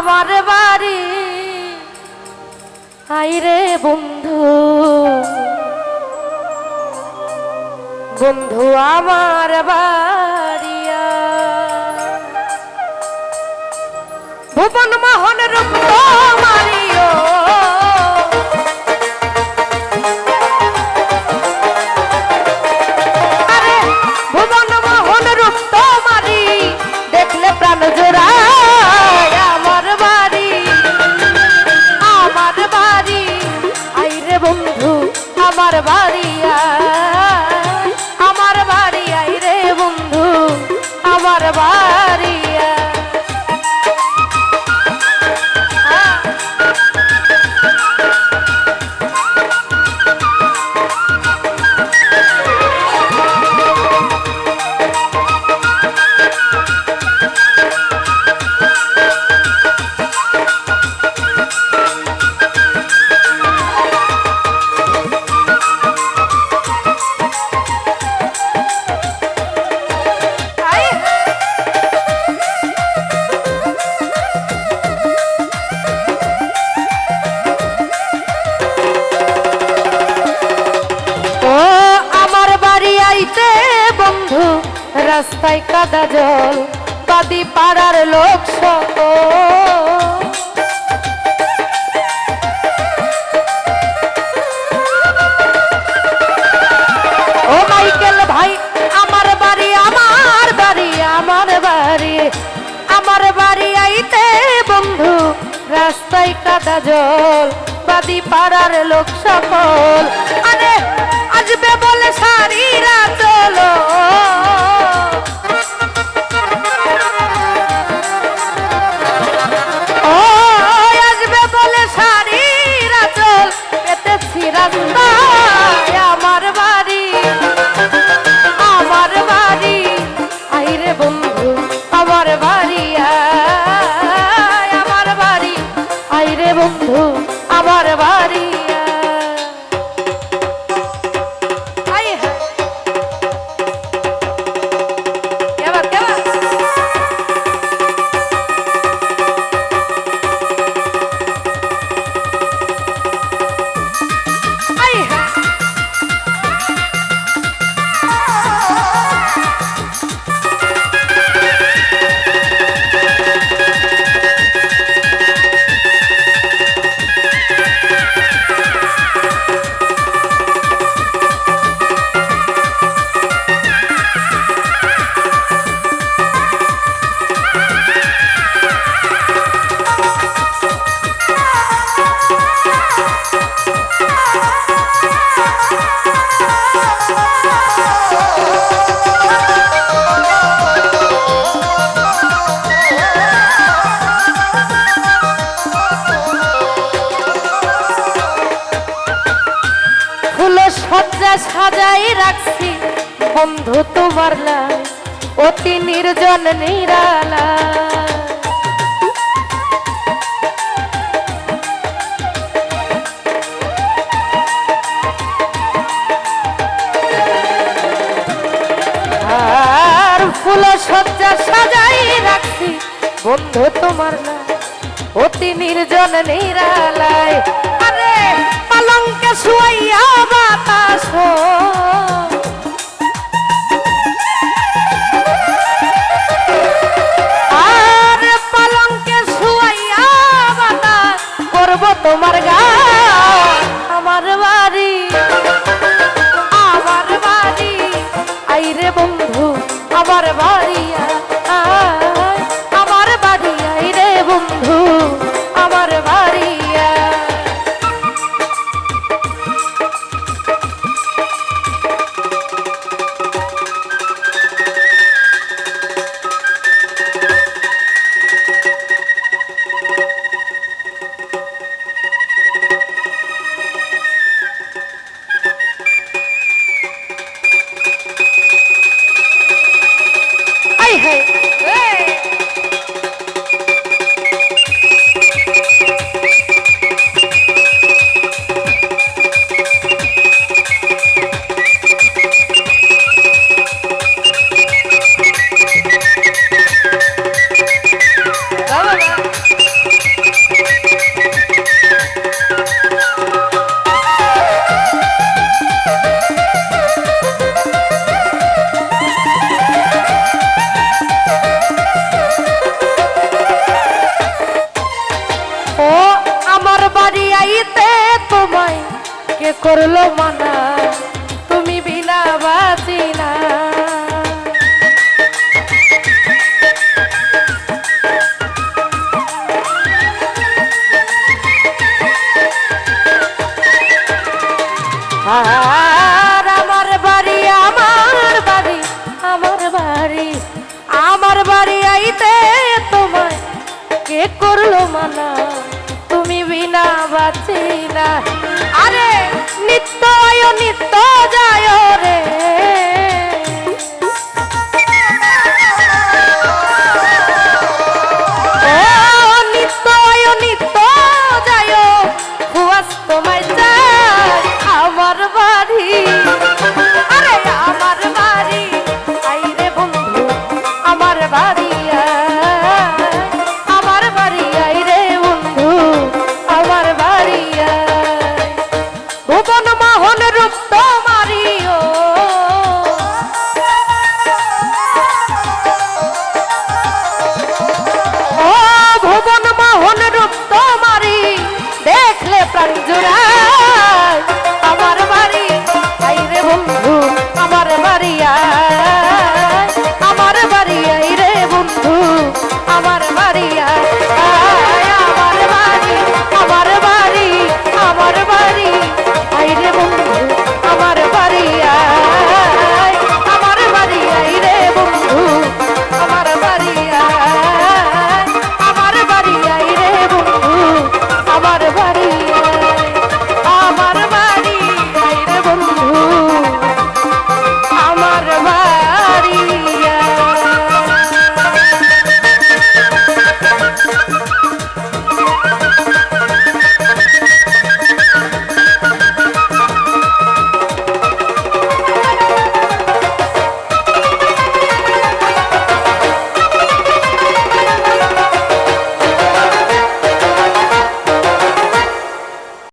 আমার বাড়ি। আইরে বন্ধু বন্ধু আমার বাড়িয়া ভুবন মোহন রূপ আমার রাস্তায় কাদা জল, বাদি পাড়ার লোক ভাই, আমার বাড়ি আমার বাড়ি আমার বাড়ি। আমার বাড়ি আইতে বন্ধু, রাস্তায় কাদা জল, বাদি পাড়ার লোক সকল। আরে আসবে সজ্জা সাজাই রাখছি। বন্ধু তোমার অতি নির্জন নিরালা। আর ফুল সজ্জা সাজাই রাখছি। বন্ধু তোমার লাই অতি নির্জন নিরালায়। আরে! পালঙ্কে শুয়াইয়া বাতাস আর পালংকে শুয়াইয়া বাতাস করব তোমার গা আমার বাড়ি। বাড়ি, আমার বাড়ি আইতে তোমায় কে করল মানা? তুমি বিনা বাঁচি না আরে নিত্য আয়, নিত্য যায় রে।